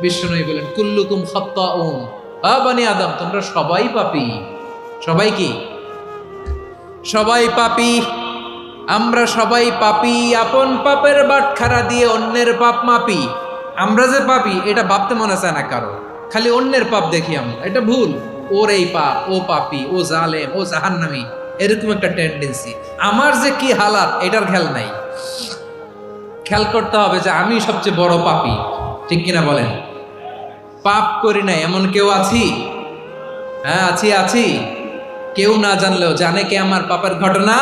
বিষ্ণু বলেন কুল্লুকুম খাত্তাউন। আ বানি আদম, তোমরা সবাই পাপি। সবাই কি? সবাই পাপি। আমরা সবাই পাপি, আপন পাপের বাটখারা দিয়ে অন্যের পাপ মাপি। আমরা যে পাপি, এটা ভাবতে মনে চায় না কারও। খালি অন্যের পাপ দেখি আমরা। এটা ভুল। ওর এই পাপ, ও পাপি, ও জালেম, ও জাহান্নামি, এরকম একটা টেন্ডেন্সি আমার যে কি হালাত, এটার খেয়াল নাই। খেয়াল করতে হবে যে আমি সবচেয়ে বড় পাপি। ঠিক কিনা বলেন? পাপ করি না, এমন কেউ আছি? হ্যাঁ আছি আছি। কেউ না জানলেও জানে কে আমার পাপের ঘটনা?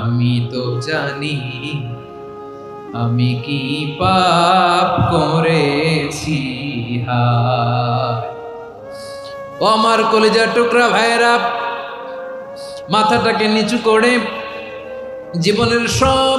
আমি তো জানি। আমি কি পাপ করেছি? আমার কলেজার টুকরা ভাইয়েরা, মাথাটাকে নিচু করে জীবনের সব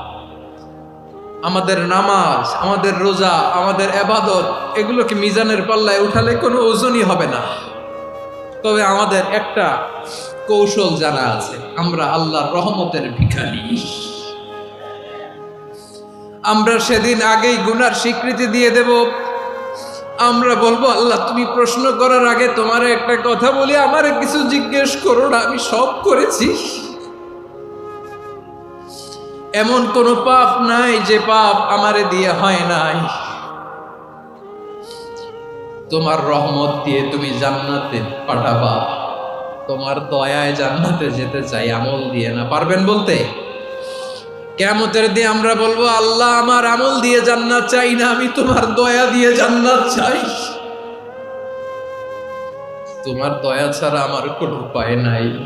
আমাদের নামাজ, আমাদের রোজা, আমাদের এবাদত, এগুলোকে মিজানের পাল্লায় উঠালে কোনো ওজনই হবে না। তবে আমাদের একটা কৌশল জানা আছে, আমরা আল্লাহর রহমতের ভিখারি। আমরা সেদিন আগেই গুনার স্বীকৃতি দিয়ে দেব। আমরা বলব, আল্লাহ, তুমি প্রশ্ন করার আগে তোমার একটা কথা বলি, আমার কিছু জিজ্ঞেস করো না, আমি সব করেছি। এমন কোন পাপ নাই যে পাপ আমারে দিয়ে হয় নাই। তোমার রহমত দিয়ে তুমি জান্নাতে পাঠাবা। তোমার দয়ায় জান্নাতে যেতে চাই, আমল দিয়ে না। পারবেন বলতে? কেমতের দিয়ে আমরা বলব, আল্লাহ আমার আমল দিয়ে জান্নাত চাই না, আমি তোমার দয়া দিয়ে জান্নাত চাই। তোমার দয়া ছাড়া আমার কোনো উপায় নাই।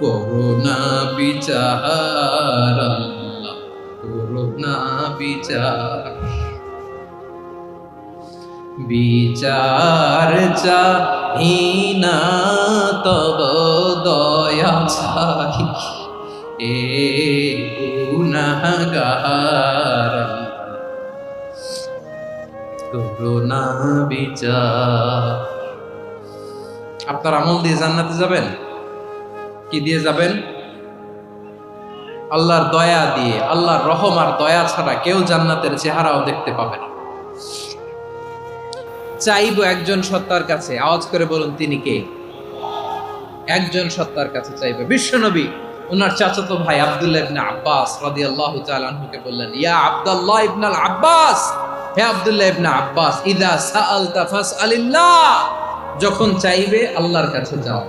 করোনা বিচার করোনা বিচার বিচার চাহিনা তব দয়া চাই এ গুনাহগার করোনা বিচার আপনার আমল দিয়ে জান্নাতে যাবেন? কি দিয়ে যাবেন? আল্লাহর দয়া দিয়ে, আল্লাহর রহম আর দয়া ছাড়া কেউ জান্নাতের চেহারাও দেখতে পাবে না। চাইব একজন সত্তার কাছে। আওয়াজ করে বলুন, তিনি কে? একজন সত্তার কাছে চাইবে। বিশ্বনবী ওনার চাচাতো ভাই আব্দুল্লাহ ইবনে আব্বাস রাদিয়াল্লাহু তাআলা আনহুকে বললেন, ইয়া আব্দুল্লাহ ইবনে আল আব্বাস! হে আব্দুল্লাহ ইবনে আব্বাস, ইদা সাআলতা ফাসআলিল্লাহ! যখন চাইবে আল্লাহর কাছে যাও।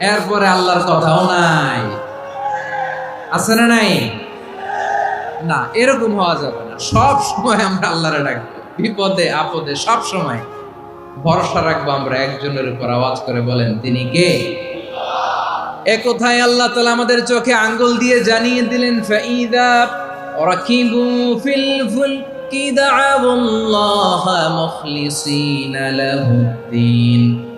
এরপরে আল্লাহর কথাও নাই। আছে না নাই? না, এরকম হওয়া যাবে না। সব সময় আমরা আল্লাহরে ডাকবো বিপদে, আপদে, সব সময়। ভরসা রাখব আমরা, একজনের উপর আওয়াজ করে বলেন, তিনি কে? এ কোথায় আল্লাহ তালা আমাদের চোখে আঙ্গুল দিয়ে জানিয়ে দিলেন, ফাইদা রাকিবু ফিল ফুলকি দাআউ আল্লাহ মুখলিসিনা লাহুদ্দিন।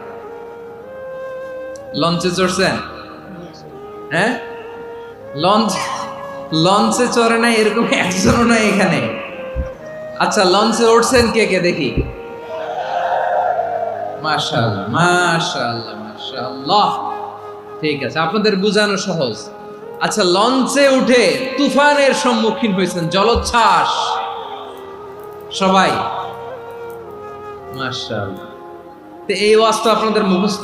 লঞ্চে চড়ছেন হ্যাঁ লঞ্চ লঞ্চে চড়ে নাই, এরকম একজনও নাই এখানে। আচ্ছা লঞ্চে উঠছেন কে কে দেখি? মাশাআল্লাহ মাশাআল্লাহ মাশাআল্লাহ। ঠিক আছে, আপনাদের বোঝানো সহজ। আচ্ছা লঞ্চে উঠে তুফানের সম্মুখীন হয়েছেন, জলোচ্ছ্বাস। সবাই? মাশাআল্লাহ। তো এই ওয়াজ আপনাদের মুখস্থ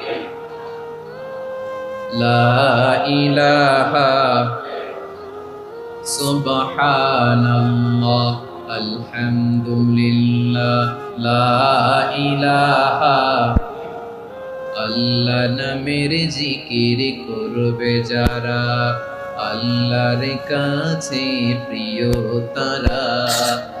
লা ইলাহা লা ইলাহা সুবহানাল্লাহ, আলহামদুলিল্লাহ, লা ইলাহা আল্লাহ নামের জিকির করবে যারা, আল্লাহর কাছে প্রিয় তারা।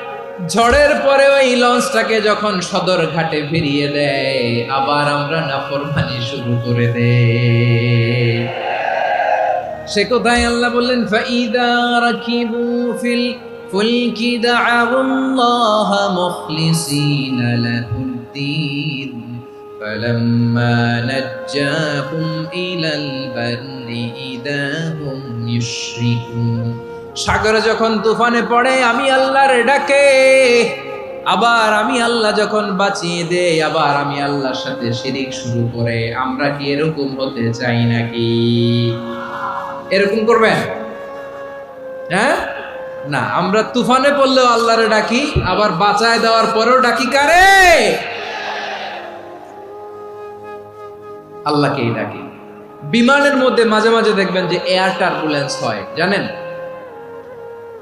ঝড়ের পরে ওই লঞ্চটাকে যখন সদর ঘাটে ফিরিয়ে দেয় আবার আমরা নাফরমানি শুরু করে দে সে কোথায় আল্লাহ বললেন ফাইদা রাকিবু ফিল الفلك دعوا الله مخلصين له الدين فلما نجاهم إلى البر إذا هم يشركون সাগরে যখন তুফানে পড়ে, আমি আল্লাহর ডাকে। আবার আমি আল্লাহ যখন বাঁচিয়ে দেই, আবার আমি আল্লাহর সাথে শিরিক শুরু করে, আমরা কি এরকম হতে চাই নাকি? এরকম করবেন? হ্যাঁ? না, আমরা তুফানে পড়লেও আল্লাহরে ডাকি, আবার বাঁচায় দেওয়ার পরেও ডাকি কারে? আল্লাহকেই ডাকি। বিমানের মধ্যে মাঝে মাঝে দেখবেন যে এয়ার টার্বুলেন্স হয়, জানেন?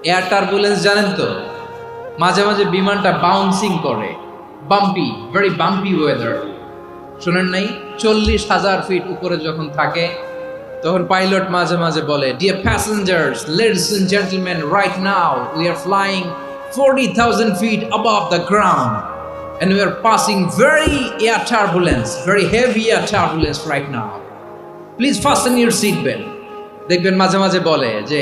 এয়ার টার্বুলেন্স জানেন তো মাঝে মাঝে বিমানটা বাউন্সিং করে বাম্পি ভেরি বাম্পি ওয়েদার শোনেন নাই চল্লিশ হাজার ফিট উপরে যখন থাকে তখন পাইলট মাঝে মাঝে বলে dear passengers ladies and gentleman right now we are flying forty thousand feet above the ground and we are passing very air turbulence, very heavy air turbulence right now. Please fasten your seat belt. দেখবেন মাঝে মাঝে বলে যে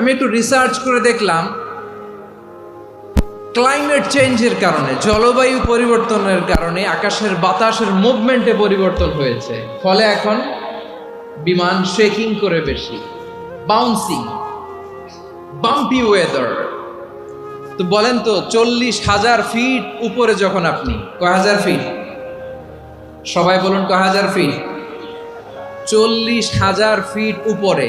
আমি একটু research করে দেখলাম climate চেঞ্জের কারণে, জলবায়ু পরিবর্তনের কারণে আকাশের বাতাসের মুভমেন্টে পরিবর্তন হয়েছে। ফলে এখন বিমান শেকিং করে বেশি বাউন্সিং বাম্পি ওয়েদার তো বলেন তো, চল্লিশ হাজার ফিট উপরে যখন আপনি, কয় হাজার ফিট সবাই বলুন কয় হাজার ফিট চল্লিশ হাজার ফিট উপরে।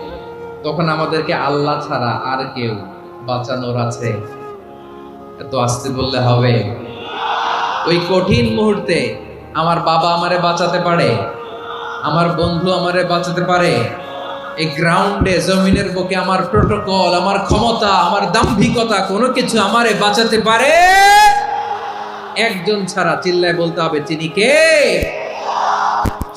তখন আমাদেরকে আল্লাহ ছাড়া আর কেউ বাঁচানোর আছে। এত আসতে বললে হবে। ওই কঠিন মুহূর্তে আমার বাবা আমারে বাঁচাতে পারে, আমার বন্ধু আমারে বাঁচাতে পারে। এই গ্রাউন্ডে জমিনের বুকে আমার প্রোটোকল আমার ক্ষমতা, আমার দাম্ভিকতা কোনো কিছু আমারে বাঁচাতে পারে? একজন ছাড়া চিল্লায় বলতে হবে, তিনি কে?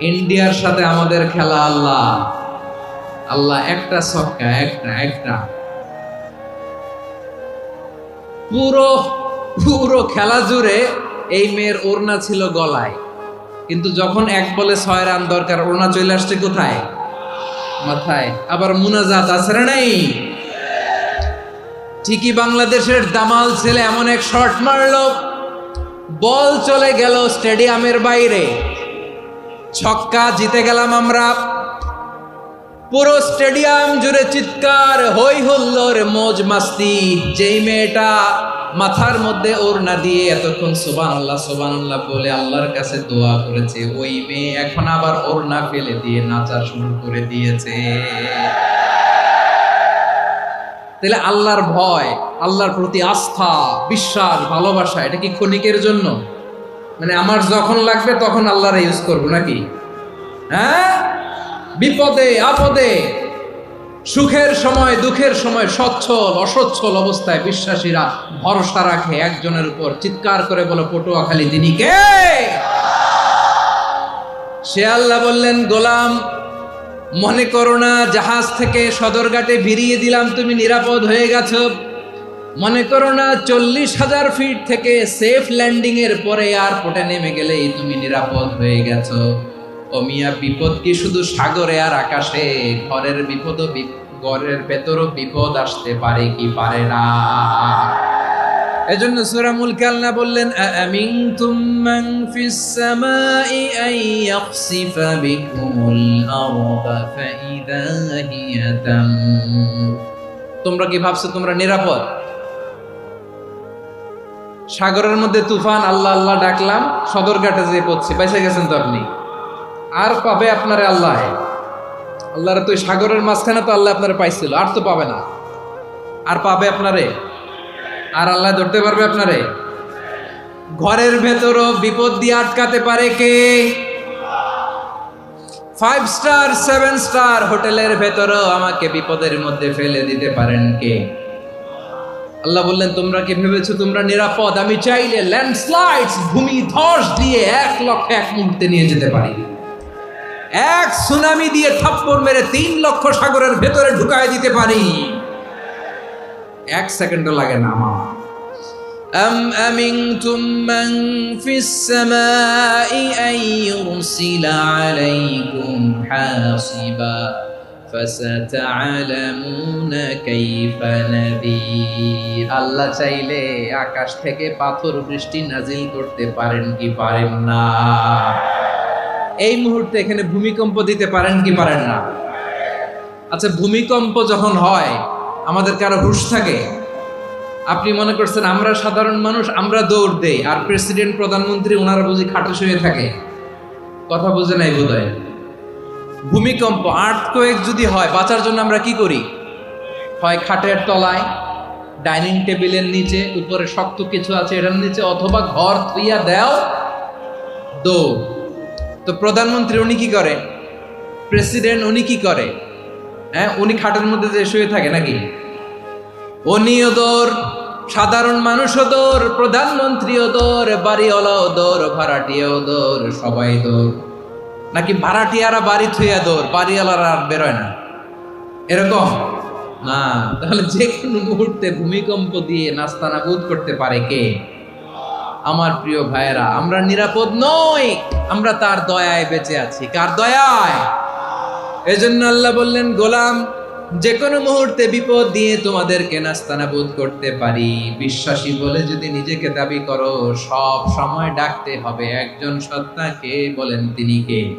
ইন্ডিয়ার সাথে আমাদের খেলা আল্লাহ। আল্লাহ একটা ছক্কা, একটা একটা। পুরো পুরো খেলা জুড়ে এই মেয়ের ওড়না ছিল গলায়। কিন্তু যখন এক বলে ছয় রান দরকার, ওড়না চলে আসছে কোথায়? মাথায়। আবার মুনাজাত আছে না নাই? ঠিকই বাংলাদেশের দামাল ছেলে এমন এক শট মারলো। বল চলে গেল স্টেডিয়ামের বাইরে। ছক্কা জিতে গেলাম আমরা। পুরো স্টেডিয়াম জুড়ে চিৎকার হই হুল্লোর মোজ মাস্তি। যেই মেয়েটা মাথার মধ্যে ওর না দিয়ে এতক্ষণ সোবান আল্লাহ সোবান আল্লাহ বলে আল্লাহর কাছে দোয়া করেছে, ওই মেয়ে এখন আবার ওর না ফেলে দিয়ে নাচা শুরু করে দিয়েছে। তাহলে আল্লাহর ভয়, আল্লাহর প্রতি আস্থা, বিশ্বাস, ভালোবাসা, এটা কি ক্ষণিকের জন্য? মানে আমার যখন লাগবে তখন আল্লাহরে ইউজ করব নাকি? হ্যাঁ? বিপদে, আপদে, সুখের সময়, দুঃখের সময় সচ্ছল, অসচ্ছল অবস্থায় বিশ্বাসীরা ভরসা রাখে একজনের উপর। চিৎকার করে বলো, পটুয়াখালী, তিনি কে? সে আল্লাহ বললেন, গোলাম, মনে করো না, জাহাজ থেকে সদরঘাটে ভিড়িয়ে দিলাম, তুমি নিরাপদ হয়ে গেছো। মনে করো না, চল্লিশ হাজার ফিট থেকে সেফ ল্যান্ডিং এর পরে এয়ারপোর্টে নেমে গেলেই তুমি নিরাপদ হয়ে গেছো। ও মিয়া, বিপদ কি শুধু সাগরে আর আকাশে? ঘরের বিপদ ঘরের ভেতরও বিপদ আসতে পারে কি পারে না? এজন্য সূরা মুলক আল্লাহ বললেন আমিনতুম মান ফিস সামাই আন ইয়াখসিফা বিকুমুল আরদা ফাইদা হিয়া তামুর তোমরা কি ভাবছ তোমরা নিরাপদ? সাগরের মধ্যে তুফান, আল্লাহ আল্লাহ ডাকলাম, সদরঘাটে যেয়ে পড়ছে বেঁচে গেছেন তো আপনি? আর পাবে আপনারে আল্লাহ? আল্লাহর তো সাগরের মাঝখানে তো আল্লাহ আপনারা পাইছিল, আর তো পাবে না। আর পাবে আপনারে? আর আল্লাহ ধরতে পারবে আপনারে? ঘরের ভেতরও বিপদ দিয়ে আটকাতে পারে কে? ফাইভ স্টার সেভেন স্টার হোটেলের ভেতরও আমাকে বিপদের মধ্যে ফেলে দিতে পারেন কে? আল্লাহ বললেন তোমরা কি ভেবেছো তোমরা নিরাপদ আমি চাইলে ল্যান্ডস্লাইডস ভূমি ধস দিয়ে এক লক্ষ এক মুহূর্তে নিয়ে যেতে পারি এক সুনামি দিয়ে থাপ্পড় মেরে তিন লক্ষ সাগরের ভেতরে ঢুকায় দিতে পারি এক সেকেন্ডও লাগে না আমার أم أمنتم من في السماء أن يرسل عليكم حاصبا فستعلمون كيف نذير আল্লাহ চাইলে আকাশ থেকে পাথর বৃষ্টি নাজিল করতে পারেন কি পারেন না। এই মুহূর্তে এখানে ভূমিকম্প দিতে পারেন কি পারেন না। আচ্ছা ভূমিকম্প যখন হয়, আমাদের কারও হুশ থাকে? আপনি মনে করছেন আমরা সাধারণ মানুষ, আমরা দৌড় দেই, আর প্রেসিডেন্ট, প্রধানমন্ত্রী ওনারা বুঝি খাটে শুয়ে থাকে? কথা বুঝে নাই বোধ ভূমিকম্প আর্থ কোয়েক যদি হয়, বাঁচার জন্য আমরা কি করি? হয় খাটের তলায় ডাইনিং টেবিলের নিচে, উপরে শক্ত কিছু আছে এটার নিচে, অথবা ঘর থুইয়া দেও, দৌড়। তো প্রধানমন্ত্রী উনি কি করে? প্রেসিডেন্ট উনি কি করে? হ্যাঁ উনি খাটের মধ্যে যে শুয়ে থাকে নাকি? উনিও দৌড়, সাধারণ মানুষও দৌড়, প্রধানমন্ত্রীও দৌড়, বাড়িওয়ালাও দৌড়, ভাড়াটিয়াও দৌড়, সবাই দৌড়। নাকি মারাঠিয়ারা বাড়ি থুইয়া দৌড়? বাড়িওয়ালারা আর বেরোয় না। এরকম? না, তাহলে যে কোনো মুহূর্তে ভূমিকম্প দিয়ে নাস্তা নাবুদ করতে পারে কে? আমার প্রিয় ভাইয়েরা, আমরা নিরাপদ নই, আমরা তার দয়ায় বেঁচে আছি। কার দয়ায়? এজন্য আল্লাহ বললেন, গোলাম যে কোনো মুহূর্তে বিপদ দিয়ে তোমাদেরকে নাস্তানাবুদ করতে পারি। বিশ্বাসী বলে যদি নিজেকে দাবি করো, সব সময় ডাকতে হবে। একজন সত্তাকে বলেন তিনি কে?